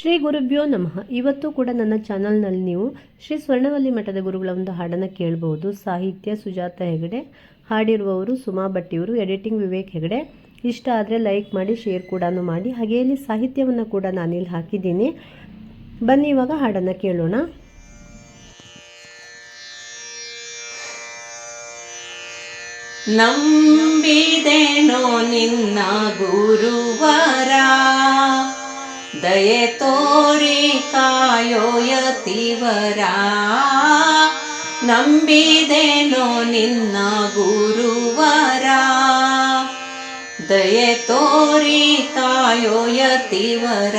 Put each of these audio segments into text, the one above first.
ಶ್ರೀ ಗುರುಭ್ಯೋ ನಮಃ. ಇವತ್ತು ಕೂಡ ನನ್ನ ಚಾನಲ್ನಲ್ಲಿ ನೀವು ಶ್ರೀ ಸ್ವರ್ಣವಲ್ಲಿ ಮಠದ ಗುರುಗಳ ಒಂದು ಹಾಡನ್ನು ಕೇಳಬಹುದು. ಸಾಹಿತ್ಯ ಸುಜಾತ ಹೆಗಡೆ, ಹಾಡಿರುವವರು ಸುಮಾ ಭಟ್ಟಿಯವರು, ಎಡಿಟಿಂಗ್ ವಿವೇಕ್ ಹೆಗಡೆ. ಇಷ್ಟ ಆದರೆ ಲೈಕ್ ಮಾಡಿ, ಶೇರ್ ಕೂಡ ಮಾಡಿ. ಹಾಗೆ ಇಲ್ಲಿ ಸಾಹಿತ್ಯವನ್ನು ಕೂಡ ನಾನಿಲ್ಲಿ ಹಾಕಿದ್ದೀನಿ. ಬನ್ನಿ ಇವಾಗ ಹಾಡನ್ನು ಕೇಳೋಣ. ನಂಬಿದೆನೋ ನಿನ್ನ ಗುರುವರ. ದಯೆ ತೋರಿ ಕಾಯೋಯತಿವರ ನಂಬಿದೆನೋ ನಿನ್ನ ಗುರುವರ ದಯೆ ತೋರಿ ಕಾಯೋಯತಿವರ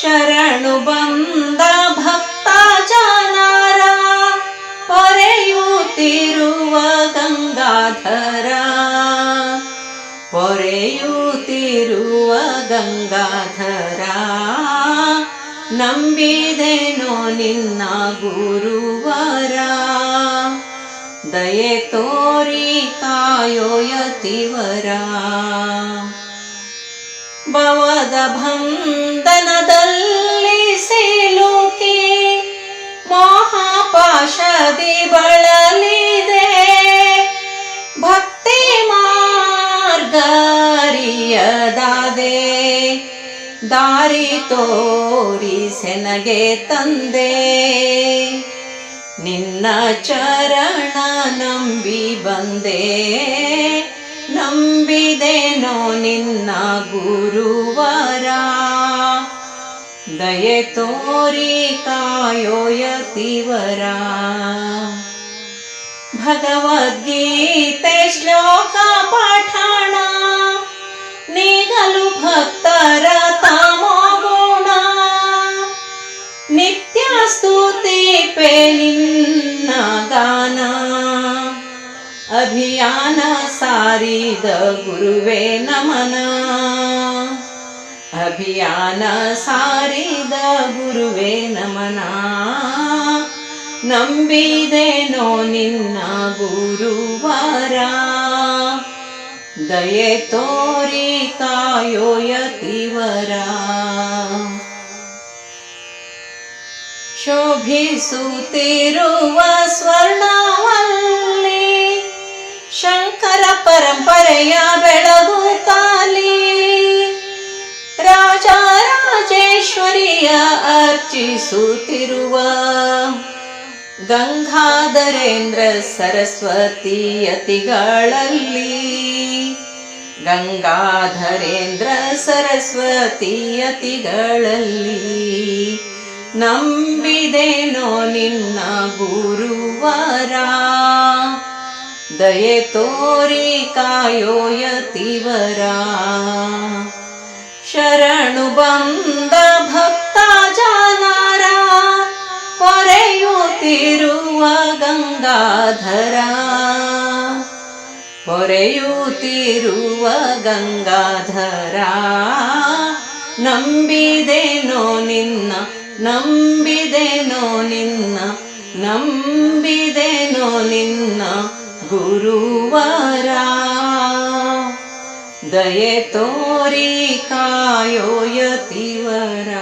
ಶರಣು ಬಂದ ಭಕ್ತ ಜನರ ಪೊರೆಯುತ್ತಿರುವ ಗಂಗಾಧರ ಪೊರೆಯುತ್ತಿರುವ ಗಂಗಾಧರ ನಂಬಿದೆನೋ ನಿನ್ನ ಗುರುವರ. ದಯೆ ತೋರಿ ಕಾಯೋಯತಿವರ ಭವದ ಬಂಧನದಲ್ಲಿ ಸಿಲುಕಿ ಮಹಾಪಾಶದಿ ಬಳಲಿದೆ ದಾರಿ ತೋರಿ ಸೆನಗೆ ತಂದೆ. ನಿನ್ನ ಚರಣ ನಂಬಿ ಬಂದೆ. ನಂಬಿದೆನೋ ನಿನ್ನ ಗುರುವರ. ದಯೆ ತೋರಿ ಕಾಯೋಯತಿವರ ಭಗವದ್ಗೀತೆ ಶ್ಲೋಕ ಅಭಿಯಾನ ಸಾರಿದ ಗುರುವೇ ನಮನ ಅಭಿಯಾನ ಸಾರಿದ ಗುರುವೇ ನಮನ ನಂಬಿದೆನೋ ನಿನ್ನ ಗುರುವರ ದಯೆ ತೋರಿ ಕಾಯೋಯತಿವರ ಶೋಭಿಸುತ್ತಿರುವ ಸ್ವರ್ಣವಲ್ಲಿ ರಾಜರಾಜೇಶ್ವರಿಯ ಅರ್ಚಿಸುತ್ತಿರುವ ಗಂಗಾಧರೇಂದ್ರ ಸರಸ್ವತಿಯತಿಗಳಲ್ಲಿ ಗಂಗಾಧರೇಂದ್ರ ಸರಸ್ವತಿಯತಿಗಳಲ್ಲಿ ನಂಬಿದೆನೋ ನಿನ್ನ ಗುರುವಾರ? ದಯೆ ತೋರಿ ಕಾಯೋಯತಿವರ ಶರಣು ಬಂದ ಗಂಗಾಧರ ಪೊರೆಯುತ್ತಿರುವ ಗಂಗಾಧರ ನಂಬಿದೆನೋ ನಿನ್ನ ನಂಬಿದೆನೋ ನಿನ್ನ ನಂಬಿದೆನೋ ನಿನ್ನ ಗುರುವರ. ದಯೆ ತೋರಿ ಕಾಯೋಯತಿವರ